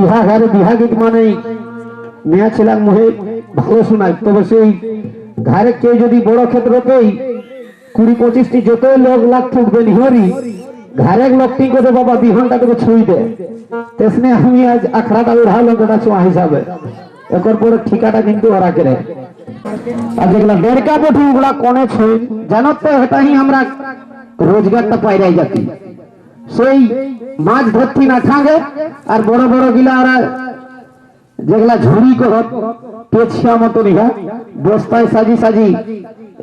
বিহা ঘরে বিহা গীত মানেই মেয়া ছিলাম মুহে ভালো শোনায়। তবে সেই ঘরে কেউ যদি বড় ক্ষেত্রতেই কুড়ি পঁচিশটি যতই লোক লাগ ফুটবে নিহরি ঘরের লোকটি করে বাবা বিহনটা তোকে ছুঁই দে। তেসনে আমি আজ আখড়াটা উড়ালো গোটা ছোঁয়া হিসাবে। এরপর পরে ঠিকাটা কিন্তু ওরা করে আর যেগুলা দেড়কা পঠি ওগুলা কোনে ছুঁই। জানো তো, এটাই আমরা রোজগারটা পাইরাই যাতি সেই মাছ ধরতি না ঠাঙ্গে আর বড় বড় গিলা ওরা যেগুলা ঝুড়ি করত পেছিয়া মতো নিহা বস্তায় সাজি সাজি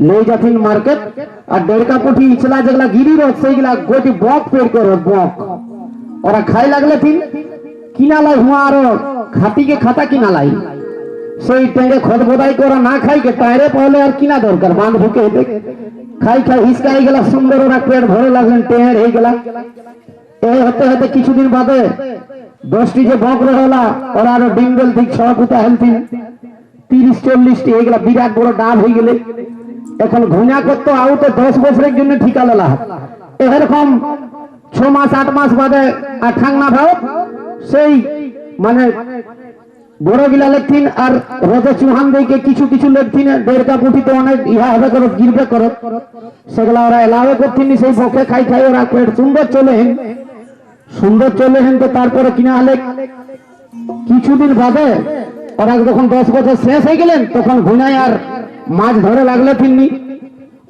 লই যাতিন মার্কেট, আর দেড়কা পুঠি ইচলা যেগুলা গিরি রত সেইগুলা গোটি বক পের করো বক। ওরা খাই লাগলে তিন কিনা লাই হুয়া আরও, খাটিকে খাতা কিনা লাই সেই টেঙ্গে খত বোধাই করা না খাই কে টায়রে পহলে আর কিনা দরকার, বাঁধ ঢুকে খাই খাই হিসকাই গেলা সুন্দর ওরা পেট ভরে লাগলেন টেঁড় হয়ে গেলা হতে হতে কিছুদিন বাদে দশটি যে রহলা ওরা আরও হেলতি তিরিশ, চল্লিশটি, এগুলা বিরাট বড় হয়ে গেলে। এখন করতো তো দশ বছরের জন্য ঠিকা লেলা। এরকম ছ মাস, আট মাস বাদে ভাও। সেই মানে বড় গিলা লেখতিন আর রজে চুহান দিকে কিছু কিছু লেখতিন দেড়কা পুঁথিতে অনেক ইহা হবে করত, গিরবে করত। সেগুলা ওরা এলাবে করতিন সেই বকে খাই খাই ওরা পেট সুন্দর চলে সুন্দর চলে হেন তো তারপরে কিনা হলে কিছুদিন বাদে ওরা যখন দশ বছর শেষ হয়ে গেলেন, তখন ঘুনায় আর মাছ ধরে লাগলে তিননি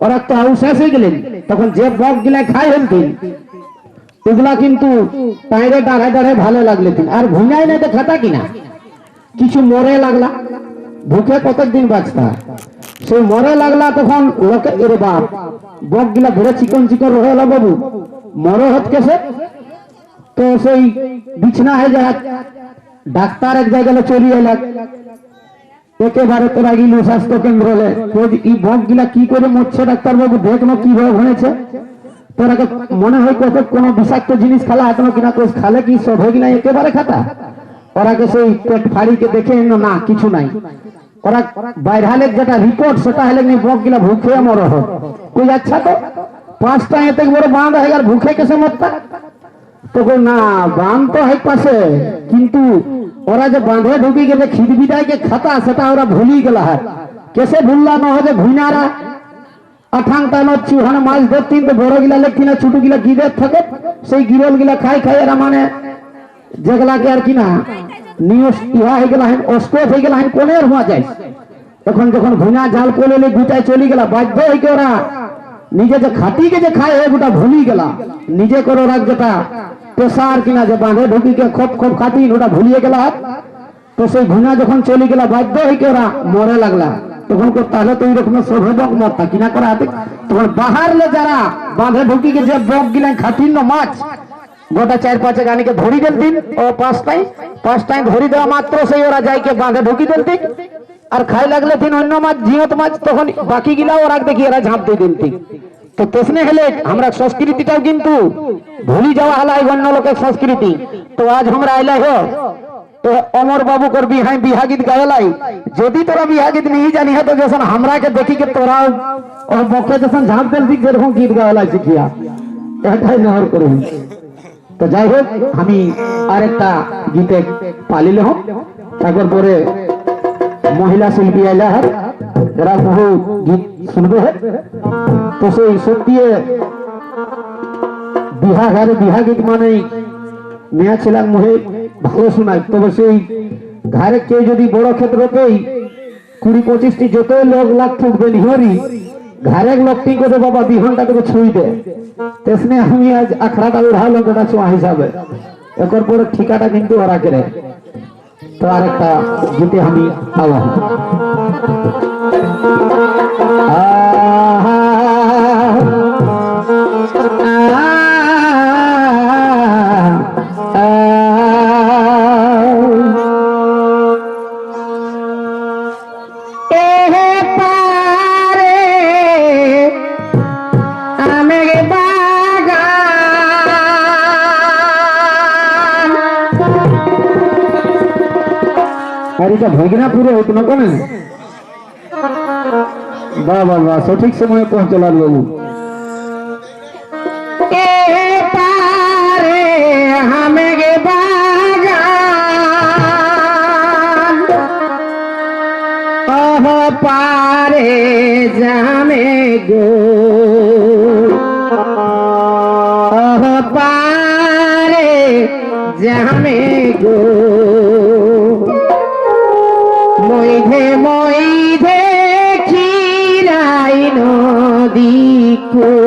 ওরা তো আউ শেষ হয়ে গেলেন, তখন যে বক গিলা খাই হেলতিন ওগুলা কিন্তু টাইরে দাঁড়ায় দাঁড়ায় ভালো লাগলে তিন আর ঘুনায় না তো খাতা কিনা? কিছু মরে লাগলা। ভুকে কতদিন বাঁচতা? সেই মরে লাগলা তখন লোকে, এর বাপ বক গিলা ধরে চিকন চিকন রহলা বাবু। মরে হত কেসে? তো সেই বিছনা হয়ে যায় ডাক্তার এক জায়গায় চলি এলাক। একেবারে তোরা গিলু স্বাস্থ্য কেন্দ্রে ই বক গিলা কি করে মরছে ডাক্তার বাবু দেখনো কীভাবে হয়েছে। তোরাকে মনে হয় কত কোন বিষাক্ত জিনিস খালা এখনও কিনা কোষ খালে কি সব হয়ে কিনা একেবারে খাতা। ওরাকে সেই পেট ফাড়িকে দেখে না, কিছু নাই। ওরা বাইরে যেটা রিপোর্ট সেটা হলে বক গিলা ভুখে মর। কই আচ্ছা তো? পাঁচটা এতে বড় বাঁধ হয়ে গেল ভুখে কেসে মরতা? তখন না বাঁধ তো হয় পাশে, কিন্তু ওরা যে বাঁধে ঢুকি গেছে খিদ বিদায়কে খাতা, সেটা ওরা ভুলি গেলা হয়। কেসে ভুললা না হয় যে আঠাং টানো চুহানে মাছ ধরতিন তো বড় গিলা লেখতিন ছোট গিলা গিদের থাকে। সেই গিরল গিলা খাই খাই এরা মানে যেগুলাকে আর কি না, নিয়স ইহা হয়ে গেলা হেন অস্পেট হয়ে গেলা হেন কোনের হওয়া যায়। তখন যখন ভুনা জাল কোলে গুটায় চলে গেলা, বাধ্য হয়ে ওরা নিজে যে খাটিকে যে খায় গোটা ভুলি গেলা নিজে করো যেটা পেশার কিনা যে বাঁধে ঢুকিকে খোপ খোপ খাটিন ওটা ভুলিয়ে গেলা তো সেই ঘুনা যখন চলে গেলা, বাধ্য হয়ে ওরা মরে লাগলা। তখন তাহলে তো এইরকম সভেবক মরতা কিনা করা হাতে? তখন বাহারলে যারা বাঁধে ঢুকিকে যে বক গিলেন খাটিন মাছ, গোটা চার পাঁচে গানিকে ধরি দেন ও পাঁচটাই পাঁচটায় ধরি দেওয়া মাত্র সেই ওরা যাইকে বাঁধে, ঢুকি দিন আর খাই লাগলে দিন অন্য মাছ, জিয়ত মাছ, তখন বাকি গিলা ওরা দেখি এরা ঝাঁপ দিয়ে দিন তো তেসনে হলে আমরা সংস্কৃতিটাও কিন্তু ভুলি যাওয়া হলাই অন্য লোকের সংস্কৃতি। তো আজ আমরা আইলাই হো, তো অমর বাবু কর বিহাই বিহা গীত গায়লাই যদি তোরা বিহা গীত নিয়ে জানি হতো যখন আমরাকে দেখি কে তোরাও ও বকে যখন ঝাঁপ দেন দিক যেরকম গীত গাওয়ালাই শিখিয়া। এটাই নহর করুন। তো যাই হোক, আমি আরেকটা গীতে পালিলে হোক তারপর পরে মহিলা শিল্পী আইলা হয়? এরা বহু গীত শুনবে হয়? তো সেই সত্যি বিহা ঘরে বিহা গীত মানেই মেয়া ছিলাম মুহে ভালো শোনায়। তবে সেই ঘরে কেউ যদি বড় ক্ষেত্রতেই কুড়ি পঁচিশটি যত লোক লাগ ফুটবে নিহরি ঘরের লোকটি করে বাবা বিহনটা তোকে ছুঁই দে। তেসনে আমি আজ আখড়াটা উড়ালো গোটা ছোঁয়া হিসাবে। এরপর পরে ঠিকাটা কিন্তু ওরা করে তো আরেকটা গীতে আমি আওয়া আর এটা ভগনা পুরো হতো না কেন বাহ বাহ বাহ সঠিক সময়ে পৌঁছলাম বাবু মইধে মইধে খিরাই নদী কো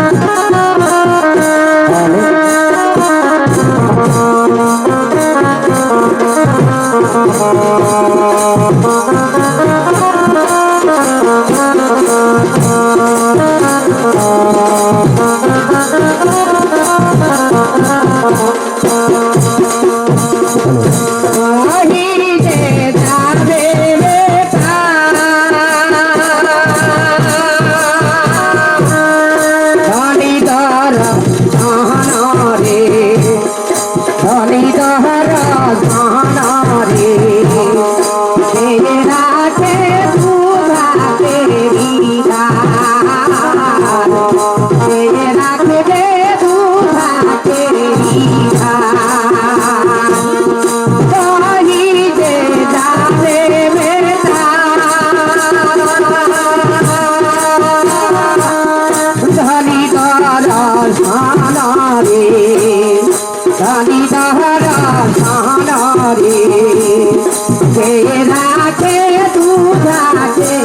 Uh-huh. জানি তাহারা সাহারা রে রাখে তু রাখে।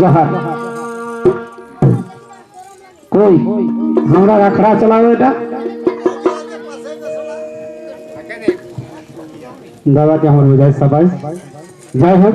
जहर कोई हमरा अखरा चलावे बेटा दादा के हमर बुझाय सबाई जय हो